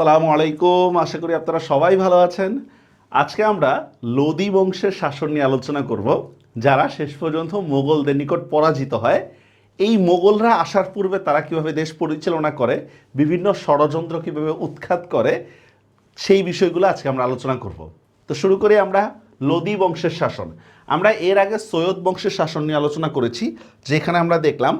আসসালামু আলাইকুম। আশা করি আপনারা সবাই ভালো আছেন। আজকে আমরা লোদি বংশের শাসন নিয়ে আলোচনা করব, যারা শেষ পর্যন্ত মোগলদের নিকট পরাজিত হয়। এই মোগলরা আসার পূর্বে তারা কীভাবে দেশ পরিচালনা করে, বিভিন্ন ষড়যন্ত্র কীভাবে উৎখাত করে, সেই বিষয়গুলো আজকে আমরা আলোচনা করব। তো শুরু করি আমরা লোদি বংশের শাসন। আমরা এর আগে সৈয়দ বংশের শাসন নিয়ে আলোচনা করেছি, যেখানে আমরা দেখলাম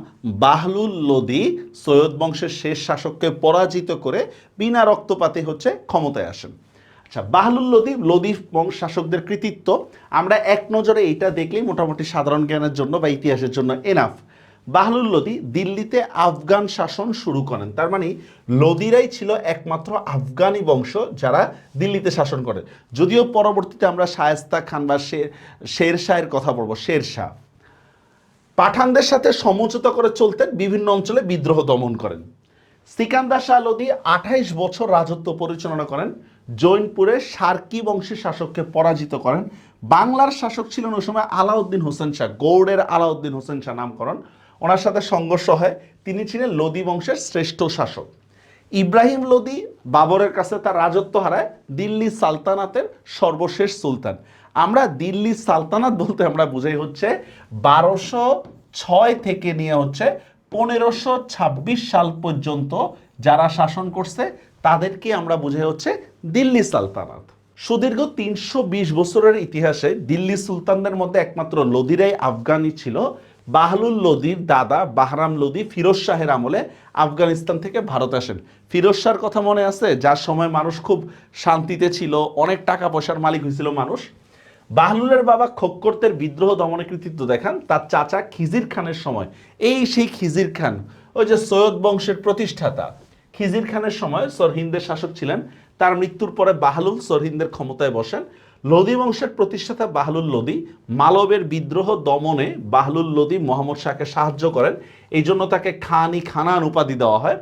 বাহলুল লোদি সৈয়দ বংশের শেষ শাসককে পরাজিত করে বিনা রক্তপাতে হচ্ছে ক্ষমতায় আসেন। আচ্ছা বাহলুল লোদি লোদি বংশ শাসকদের কৃতিত্ব, আমরা এক নজরে এইটা দেখলেই মোটামুটি সাধারণ জ্ঞানের জন্য বা ইতিহাসের জন্য এনাফ বাহলুল লোদি দিল্লিতে আফগান শাসন শুরু করেন। তার মানে লোদিরাই ছিল একমাত্র আফগানি বংশ যারা দিল্লিতে শাসন করে যদিও পরবর্তীতে আমরা শায়েস্তা খান বা শের শের শাহের কথা বলব, শের শাহ। পাঠানদের সাথে সমঝোতা করে চলতেন, বিভিন্ন অঞ্চলে বিদ্রোহ দমন করেন। সিকান্দার শাহ লোদি আঠাইশ বছর রাজত্ব পরিচালনা করেন। জৈনপুরে সার্কি বংশের শাসককে পরাজিত করেন। বাংলার শাসক ছিলেন ওই সময় আলাউদ্দিন হোসেন শাহ, গৌড়ের আলাউদ্দিন হোসেন শাহ নামকরণ। ওনার সাথে সংঘর্ষ হয়। তিনি ছিলেন লোদি বংশের শ্রেষ্ঠ শাসক। ইব্রাহিম লোদি বাবরের কাছে তার রাজত্ব হারায়। দিল্লি সালতানাতের সর্বশেষ সুলতান। আমরা দিল্লি সালতানাত বলতে আমরা বুঝাই হচ্ছে বারোশো ছয় থেকে নিয়ে হচ্ছে পনেরোশো ছাব্বিশ সাল পর্যন্ত যারা শাসন করছে, তাদেরকে আমরা বুঝাই হচ্ছে দিল্লি সালতানাত। সুদীর্ঘ তিনশো বিশ বছরের ইতিহাসে দিল্লি সুলতানদের মধ্যে একমাত্র লোদিরাই আফগানি ছিল। বাহলুল লোদির দাদা বাহরাম লোদি ফিরোজ শাহের আমলে আফগানিস্তান থেকে ভারত আসেন। ফিরোজ শাহর কথা মনে আছে? যার সময় মানুষ খুব শান্তিতে ছিল, অনেক টাকা পয়সার মালিক হয়েছিল মানুষ। বাহলুলের বাবা খোক্করদের বিদ্রোহ দমনে কৃতিত্ব দেখান। তার চাচা খিজির খানের সময়। এই সেই খিজির খান, ওই যে সৈয়দ বংশের প্রতিষ্ঠাতা। খিজির খানের সময় সরহিন্দের শাসক ছিলেন। তার মৃত্যুর পরে বাহলুল সরহিন্দের ক্ষমতায় বসেন। লোদি বংশের প্রতিষ্ঠাতা বাহলুল লোদি মালবের বিদ্রোহ দমনে বাহলুল লোদি মোহাম্মদ শাহকে সাহায্য করেন। এই জন্য তাকে খান খানান উপাধি দেওয়া হয়।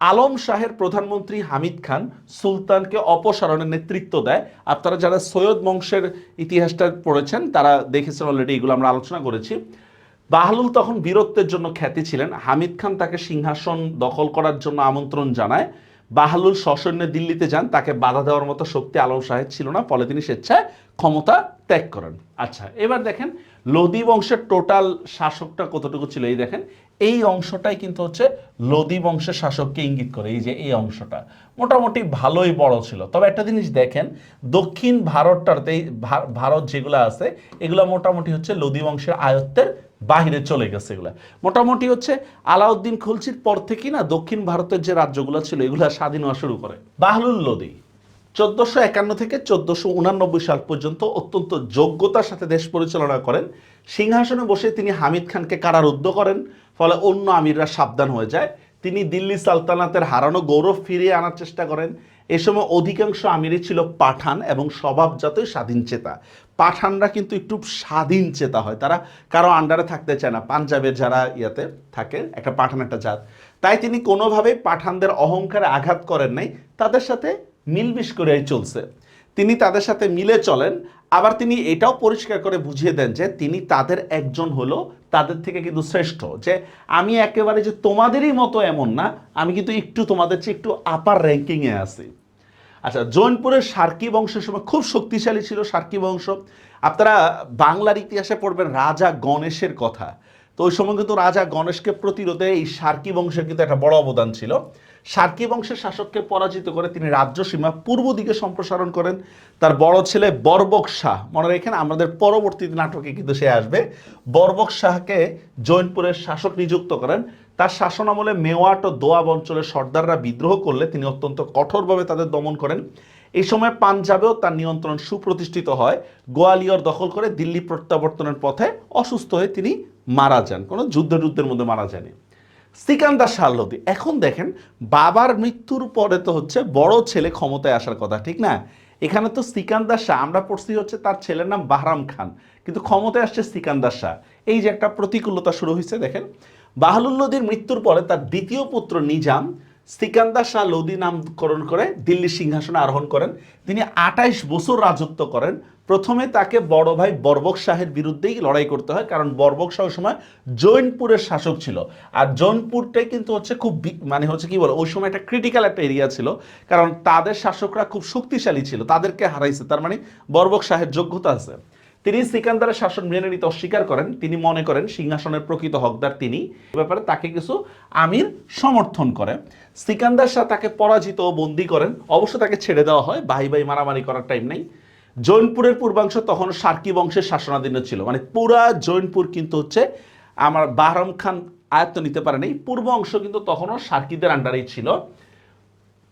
আলম শাহের প্রধানমন্ত্রী হামিদ খান সুলতানকে অপসারণের নেতৃত্ব দেয়। আপনারা যারা সৈয়দ বংশের ইতিহাসটা পড়েছেন, তারা দেখেছেন অলরেডি এগুলো আমরা আলোচনা করেছি। বাহলুল তখন বীরত্বের জন্য খ্যাতি ছিলেন। হামিদ খান তাকে সিংহাসন দখল করার জন্য আমন্ত্রণ জানায়। বাহলুল সসৈন্যে দিল্লিতে যান, তাকে বাধা দেওয়ার মতো শক্তি আলম সাহেব ছিল না, ফলে তিনি স্বেচ্ছায় ক্ষমতা ত্যাগ করেন। আচ্ছা এবার দেখেন, লোদি বংশের টোটাল শাসকটা কতটুকু ছিল? এই দেখেন, এই অংশটাই কিন্তু হচ্ছে লোদি বংশের শাসককে ইঙ্গিত করে, এই যে এই অংশটা। মোটামুটি ভালোই বড় ছিল। তবে একটা জিনিস দেখেন, দক্ষিণ ভারতটাতে ভারত যেগুলো আছে, এগুলো মোটামুটি হচ্ছে লোদি বংশের আয়ত্তের বাহিরে চলে গেছে এগুলা। মোটামুটি হচ্ছে আলাউদ্দিন খুলচির পর থেকেই না দক্ষিণ ভারতের যে রাজ্যগুলো ছিল এগুলা স্বাধীন হওয়া শুরু করে। বাহলুল লোদি চোদ্দোশো একান্ন থেকে চোদ্দোশো উনানব্বই সাল পর্যন্ত অত্যন্ত যোগ্যতার সাথে দেশ পরিচালনা করেন। সিংহাসনে বসে তিনি হামিদ খানকে কারারুদ্ধ করেন, ফলে অন্য আমিররা সাবধান হয়ে যায়। তিনি দিল্লি সালতানাতের হারানো গৌরব ফিরিয়ে আনার চেষ্টা করেন। এ সময় অধিকাংশ আমিরই ছিল পাঠান এবং স্বভাবজাতই স্বাধীন চেতা। পাঠানরা কিন্তু একটু স্বাধীন চেতা হয়। তারা কারও আন্ডারে থাকতে চায় না। পাঞ্জাবের যারা ইয়াতে থাকে, একটা পাঠান একটা জাত। তাই তিনি কোনোভাবেই পাঠানদের অহংকারে আঘাত করেন নাই। তাদের সাথে মিলমিশ করেই চলছে। তিনি তাদের সাথে মিলে চলেন। আবার তিনি এটাও পরিষ্কার করে বুঝিয়ে দেন যে তিনি তাদের একজন হলো তাদের থেকে কিন্তু শ্রেষ্ঠ। যে আমি একেবারে যে তোমাদেরই মতো এমন না, আমি কিন্তু একটু তোমাদের চেয়ে একটু আপার র্যাঙ্কিংয়ে আছি। আচ্ছা জৈনপুরের সার্কি বংশের সময় খুব শক্তিশালী ছিল সার্কি বংশ। আপনারা বাংলার ইতিহাসে পড়বেন রাজা গণেশের কথা। তো ওই সময় কিন্তু রাজা গণেশকে প্রতিরোধে এই সার্কি বংশের কিন্তু একটা বড় অবদান ছিল। সার্কি বংশের শাসককে পরাজিত করে তিনি রাজ্য সীমা পূর্ব দিকে সম্প্রসারণ করেন। তার বড় ছেলে বর্বক শাহ, মনে রেখেন আমাদের পরবর্তী নাটকে কিন্তু সে আসবে। বর্বক শাহকে জৈনপুরের শাসক নিযুক্ত করেন। তার শাসনামলে মেওয়াট ও দোয়াব অঞ্চলের সর্দাররা বিদ্রোহ করলে তিনি অত্যন্ত কঠোরভাবে তাদের দমন করেন। এই সময় পাঞ্জাবেও তার নিয়ন্ত্রণ সুপ্রতিষ্ঠিত হয়। গোয়ালিয়র দখল করে দিল্লি প্রত্যাবর্তনের পথে অসুস্থ হয়ে তিনি মারা যান। কোনো যুদ্ধ যুদ্ধের মধ্যে মারা যায়নি সিকান্দার শাহ লোদি এখন দেখেন বাবার মৃত্যুর পরে তো হচ্ছে বড় ছেলে ক্ষমতায় আসার কথা, ঠিক না? এখানে তো সিকান্দার শাহ, আমরা পড়ছি হচ্ছে তার ছেলের নাম বাহরাম খান, কিন্তু ক্ষমতায় আসছে সিকান্দার শাহ। এই যে একটা প্রতিকূলতা শুরু হয়েছে, দেখেন। বাহলুল্লদির মৃত্যুর পরে তার দ্বিতীয় পুত্র নিজাম সিকান্দার শাহ লোদি নামকরণ করে দিল্লি সিংহাসনে আরোহণ করেন। তিনি আঠাইশ বছর রাজত্ব করেন। প্রথমে তাকে বড় ভাই বর্বক শাহের বিরুদ্ধেই লড়াই করতে হয়, কারণ বর্বক শাহ ওই সময় জৈনপুরের শাসক ছিল। আর জৈনপুরটাই কিন্তু হচ্ছে খুব মানে হচ্ছে কি বলে, ওই সময় একটা ক্রিটিক্যাল একটা এরিয়া ছিল, কারণ তাদের শাসকরা খুব শক্তিশালী ছিল, তাদেরকে হারাইছে, তার মানে বর্বক শাহের যোগ্যতা আছে। তিনি সিকান্দারের শাসন মেনে নিতে অস্বীকার করেন। তিনি মনে করেন সিংহাসনের প্রকৃত হকদার তিনি। ব্যাপারে তাকে কিছু আমির সমর্থন করে। সিকান্দার শাহ তাকে পরাজিত ও বন্দি করেন। অবশ্য তাকে ছেড়ে দেওয়া হয়। ভাই ভাই মারামারি করার টাইম নেই। জৈনপুরের পূর্বাংশ তখন সার্কি বংশের শাসনাধীন ছিল। মানে পুরা জৈনপুর কিন্তু হচ্ছে আমার বাহরম খান আয়ত্ত নিতে পারেনি। পূর্ব অংশ কিন্তু তখনও সার্কিদের আন্ডারেই ছিল।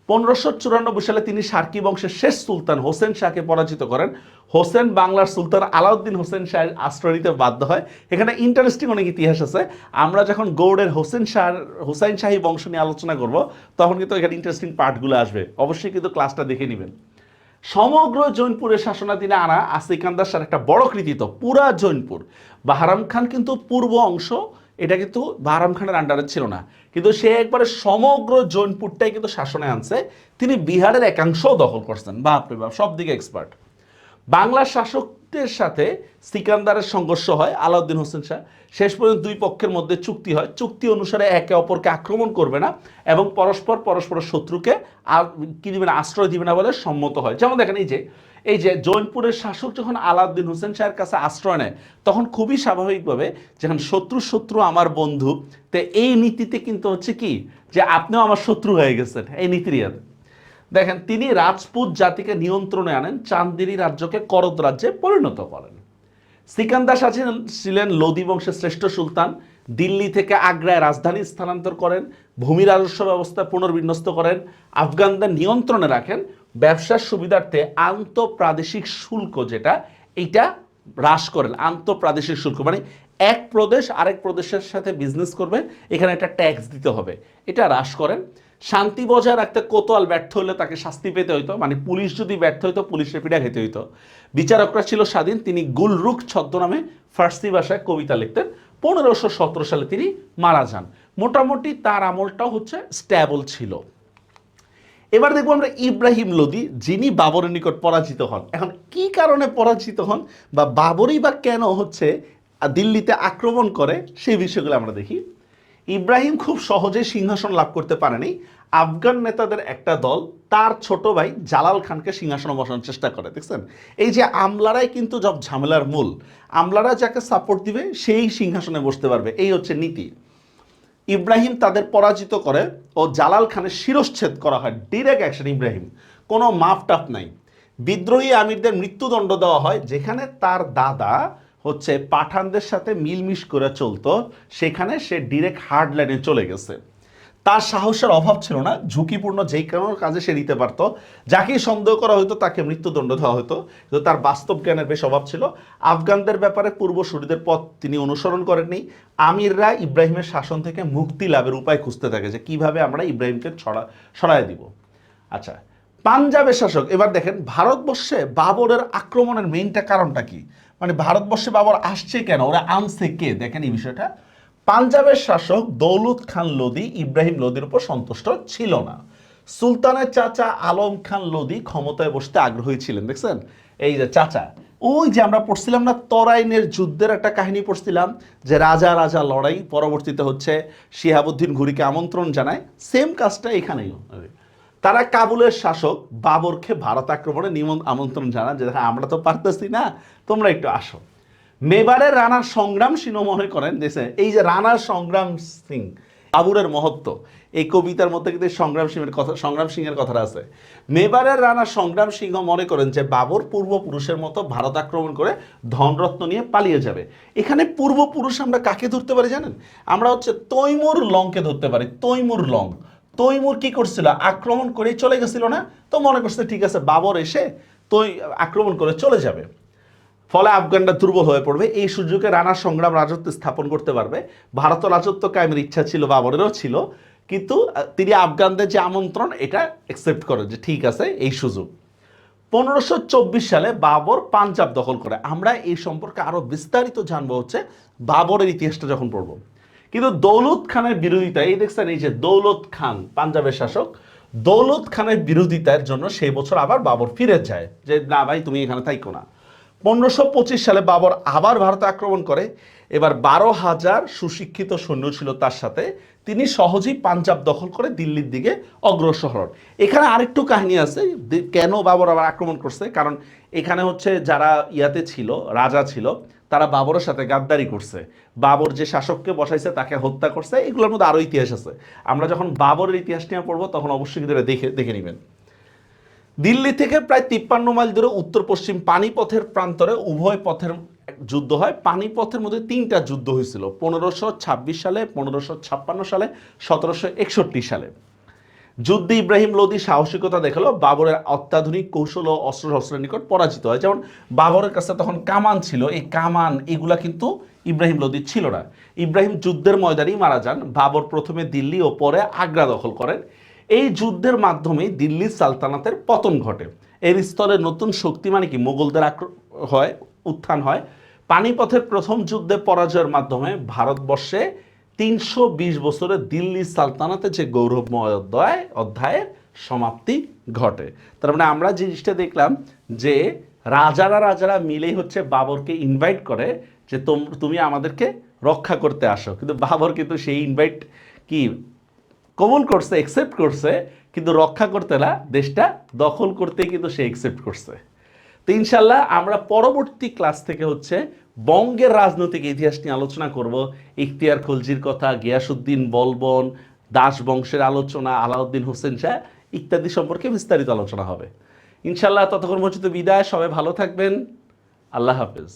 পনেরোশো চুরানব্বই সালে তিনি সার্কি বংশের শেষ সুলতান হোসেন শাহকে পরাজিত করেন। হোসেন বাংলার সুলতান আলাউদ্দিন হোসেন শাহের আশ্রয় নিতে বাধ্য হয়। এখানে ইন্টারেস্টিং অনেক ইতিহাস আছে। আমরা যখন গৌড়ের হোসেন শাহ হোসাইন শাহী বংশ নিয়ে আলোচনা করব, তখন কিন্তু এখানে ইন্টারেস্টিং পার্টগুলো আসবে। অবশ্যই কিন্তু ক্লাসটা দেখে নেবেন। সমগ্র জৈনপুরের শাসনাধীনে আনা আসিকান্দার শাহ একটা বড় কৃতিত্ব, পুরা জৈনপুর। বাহারাম খান কিন্তু পূর্ব অংশ এটা কিন্তু বাহারাম খানের আন্ডারে ছিল না। কিন্তু সে একবারে সমগ্র জৈনপুরটাই কিন্তু শাসনে আনছে। তিনি বিহারের একাংশও দখল করছেন। বাপরে বাপ সব দিকে এক্সপার্ট বাংলার শাসকদের সাথে সিকান্দারের সংঘর্ষ হয়, আলাউদ্দিন হোসেন শাহ। শেষ পর্যন্ত দুই পক্ষের মধ্যে চুক্তি হয়। চুক্তি অনুসারে একে অপরকে আক্রমণ করবে না এবং পরস্পর পরস্পরের শত্রুকে কি দিবে না, আশ্রয় দিবে না বলে সম্মত হয়। যেমন দেখেন এই যে এই যে জৈনপুরের শাসক যখন আলাউদ্দিন হোসেন শাহের কাছে আশ্রয় নেয়, তখন খুবই স্বাভাবিকভাবে যখন শত্রু শত্রু আমার বন্ধু, তো এই নীতিতে কিন্তু হচ্ছে কি, যে আপনিও আমার শত্রু হয়ে গেছেন, এই নীতির ইয়াতে দেখেন, তিনি রাজপুত জাতিকে নিয়ন্ত্রণে আনেন, চান্দিনী রাজ্যকে করদ রাজ্যে পরিণত করেন। সিকান্দার শাহ ছিলেন লোদি বংশের শ্রেষ্ঠ সুলতান, দিল্লি থেকে আগ্রায় রাজধানী স্থানান্তর করেন, ভূমি রাজস্ব ব্যবস্থা পুনর্বিন্যস্ত করেন, আফগানদের নিয়ন্ত্রণে রাখেন ব্যবসার সুবিধার্থে আন্তঃপ্রাদেশিক শুল্ক যেটা, এইটা হ্রাস করেন। আন্তঃপ্রাদেশিক শুল্ক মানে এক প্রদেশ আরেক প্রদেশের সাথে বিজনেস করবে, এখানে একটা ট্যাক্স দিতে হবে। এটা হ্রাস করেন। শান্তি বজায় রাখতে কোতোয়াল ব্যর্থ হলে তাকে শাস্তি পেতে হইতো মানে পুলিশ যদি ব্যর্থ হইতো, পুলিশের পিঠা খেতে হইতো। বিচারকরা ছিল স্বাধীন, তিনি গুলরুখ ছদ্মনামে ফার্সি ভাষায় কবিতা লিখতেন। পনেরোশো সতেরো সালে তিনি মারা যান। মোটামুটি তার আমলটাও হচ্ছে স্ট্যাবল ছিল। এবার দেখব আমরা ইব্রাহিম লোদি, যিনি বাবরের নিকট পরাজিত হন। এখন কি কারণে পরাজিত হন বা বাবরই বা কেন হচ্ছে দিল্লিতে আক্রমণ করে সেই বিষয়গুলো আমরা দেখি। ইব্রাহিম খুব সহজে সিংহাসন লাভ করতে পারেনি। আফগান নেতাদের একটা দল, তার ছোট ভাই জালাল খানকে সিংহাসনে বসানোর চেষ্টা করে, দেখছেন? এই যে আমলারাই কিন্তু সব ঝামেলার মূল। আমলারা যাকে সাপোর্ট দিবে, সেই সিংহাসনে বসতে পারবে। এই হচ্ছে নীতি। ইব্রাহিম তাদের পরাজিত করে ও জালাল খানের শিরশ্ছেদ করা হয়। Direct action Ibrahim. কোনো মাফ টাফ নাই। বিদ্রোহী আমিরদের মৃত্যুদণ্ড দেওয়া হয়, যেখানে তার দাদা হচ্ছে পাঠানদের সাথে মিলমিশ করে চলতো। সেখানে সে ডিরেক্ট হার্ড লাইনে চলে গেছে। তার সাহসের অভাব ছিল না, ঝুঁকিপূর্ণ যেই কোনো কাজে সে নিতে পারতো। যাকেই সন্দেহ করা হতো তাকে মৃত্যুদণ্ড দেওয়া হতো কিন্তু তার বাস্তব জ্ঞানের বেশ অভাব ছিল। আফগানদের ব্যাপারে পূর্বসূরিদের পথ তিনি অনুসরণ করেননি। আমিররা ইব্রাহিমের শাসন থেকে মুক্তি লাভের উপায় খুঁজতে থাকে যে কীভাবে আমরা ইব্রাহিমকে ছড়া, সরায় দিব। আচ্ছা পাঞ্জাবের শাসক, এবার দেখেন, ভারতবর্ষে বাবরের আক্রমণের মেইনটা কারণটা কি? মানে ভারতবর্ষে বাবর আসছে কেন? ওরা আনছে কে? দেখেন এই বিষয়টা। পাঞ্জাবের শাসক দৌলত খান লোদি ইব্রাহিম লোদির উপর সন্তুষ্ট ছিল না। সুলতানের চাচা আলম খান লোদি ক্ষমতায় বসতে আগ্রহী ছিলেন দেখছেন? এই যে চাচা ওই যে আমরা পড়ছিলাম না তরাইনের যুদ্ধের একটা কাহিনী পড়ছিলাম যে রাজা রাজা লড়াই পরবর্তীতে হচ্ছে শিহাবুদ্দিন ঘুরিকে আমন্ত্রণ জানায় সেম কাজটা এখানেই। তারা কাবুলের শাসক বাবরকে ভারত আক্রমণে নিমন আমন্ত্রণ জানান যে "হ্যাঁ, আমরা তো পারতেছি না তোমরা একটু আসো। মেবারের রানার সংগ্রাম সিংহ মনে করেন যে এই যে রানার সংগ্রাম সিং, বাবুরের মহত্ব, এই কবিতার মধ্যে কিন্তু সংগ্রাম সিংহের কথা, সংগ্রাম সিংহের কথাটা আছে। মেবারের রানা সংগ্রাম সিংহ মনে করেন যে বাবর পূর্বপুরুষের মতো ভারত আক্রমণ করে ধনরত্ন নিয়ে পালিয়ে যাবে। এখানে পূর্বপুরুষ আমরা কাকে ধরতে পারি জানেন? আমরা হচ্ছে তৈমুর লংকে ধরতে পারি, তৈমুর লং। তৈমুর কি করছিল? আক্রমণ করে চলে গেছিল না? তো মনে করছে, ঠিক আছে, বাবর এসে তৈ, আক্রমণ করে চলে যাবে। ফলে আফগানরা দুর্বল হয়ে পড়বে। এই সুযোগে রানা সংগ্রাম রাজত্ব স্থাপন করতে পারবে। ভারত রাজত্ব কায়েমের ইচ্ছা ছিল বাবরেরও ছিল। কিন্তু তিনি আফগানদের যে আমন্ত্রণ, এটা অ্যাকসেপ্ট করে যে ঠিক আছে, এই সুযোগ। পনেরোশো সালে বাবর পাঞ্জাব দখল করে। আমরা এই সম্পর্কে আরও বিস্তারিত জানব হচ্ছে বাবরের ইতিহাসটা যখন পড়ব। কিন্তু দৌলত খানের বিরোধিতা এই দেখছেন, এই যে দৌলত খান, পাঞ্জাবের শাসক, দৌলত খানের বিরোধিতার জন্য সেই বছর আবার বাবর ফিরে যায়। যে, না ভাই, তুমি এখানে থাইকো না। পনেরোশো সালে বাবর আবার ভারতে আক্রমণ করে। এবার বারো হাজার সুশিক্ষিত সৈন্য ছিল তার সাথে। তিনি সহজেই পাঞ্জাব দখল করে দিল্লির দিকে অগ্রসর হন। এখানে আরেকটু কাহিনী আছে কেন বাবর আবার আক্রমণ করছে। কারণ এখানে হচ্ছে যারা ইয়াতে ছিল, রাজা ছিল, তারা বাবরের সাথে গাদ্দারি করছে। বাবর যে শাসককে বসাইছে, তাকে হত্যা করছে। এগুলোর মধ্যে আরও ইতিহাস আছে। আমরা যখন বাবরের ইতিহাস নিয়ে পড়ব, তখন অবশ্যই কিন্তু দেখে দেখে নেবেন। দিল্লি থেকে প্রায় তিপ্পান্ন মাইল দূরে উত্তর পশ্চিম পানিপথের প্রান্তরে উভয় পথের যুদ্ধ হয়। পানিপথের মধ্যে তিনটা যুদ্ধ হয়েছিল, পনেরোশো ছাব্বিশ সালে, পনেরোশো ছাপ্পান্ন সালে, সতেরোশো একষট্টি সালে। যুদ্ধে ইব্রাহিম লোদি সাহসিকতা দেখাল, বাবরের অত্যাধুনিক কৌশল ও অস্ত্র শস্ত্রের নিকট পরাজিত হয়। যেমন বাবরের কাছে তখন কামান ছিল, এই কামান, এগুলা কিন্তু ইব্রাহিম লোদির ছিল না। ইব্রাহিম যুদ্ধের ময়দানেই মারা যান। বাবর প্রথমে দিল্লি ও পরে আগ্রা দখল করেন। এই যুদ্ধের মাধ্যমে দিল্লি সালতানাতের পতন ঘটে। এর স্থলে নতুন শক্তি মানে কি? মোগলদের আক্র- হয়, উত্থান হয়। পানিপথের প্রথম যুদ্ধে পরাজয়ের মাধ্যমে ভারতবর্ষে তিনশো বিশ বছরে দিল্লি সালতানাতে যে গৌরবময় অধ্যায় অধ্যায়ের সমাপ্তি ঘটে। তার মানে আমরা জিনিসটা দেখলাম যে রাজারা রাজারা মিলেই হচ্ছে বাবরকে ইনভাইট করে যে তুমি আমাদেরকে রক্ষা করতে আসো। কিন্তু বাবর কিন্তু সেই ইনভাইট কি? কবুল করছে একসেপ্ট করছে, কিন্তু রক্ষা করতে না, দেশটা দখল করতে কিন্তু সে একসেপ্ট করছে। তো ইনশাল্লাহ আমরা পরবর্তী ক্লাস থেকে হচ্ছে বঙ্গের রাজনৈতিক ইতিহাস নিয়ে আলোচনা করব। ইখতিয়ার খলজির কথা, গিয়াসুদ্দিন বলবন, দাস বংশের আলোচনা, আলাউদ্দিন হোসেন শাহ ইত্যাদি সম্পর্কে বিস্তারিত আলোচনা হবে। ইনশাল্লাহ ততক্ষণ পর্যন্ত বিদায়, সবাই ভালো থাকবেন। আল্লাহ হাফেজ।